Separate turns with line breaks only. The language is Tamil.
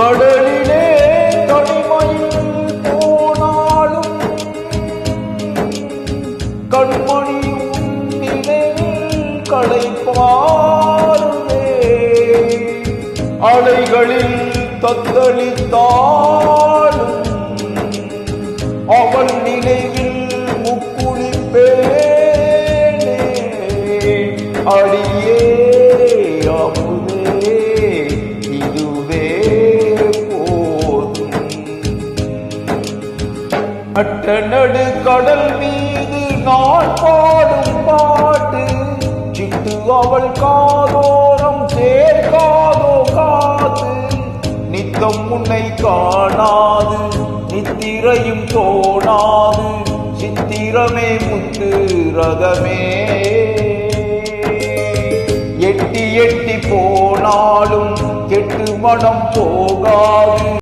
கடலிலே தனிமையில் போனாலும் கண்மணி நினைவில் களைப்பாருமே. அலைகளில் தத்தளித்தாலும் அவன் நினைவில் முக்குளிப்பேனே. அடியே அட்ட நடு கடல் மீது நான் பாடும் பாட்டு. சிட்டு அவள் காதோரம் சேர்க்காதோ காது நித்தம் உன்னை காணாது நித்திரையும் தோணாது. சித்திரமே முத்து ரகமே. எட்டி எட்டி போனாலும் கெட்டு மனம் போகாது.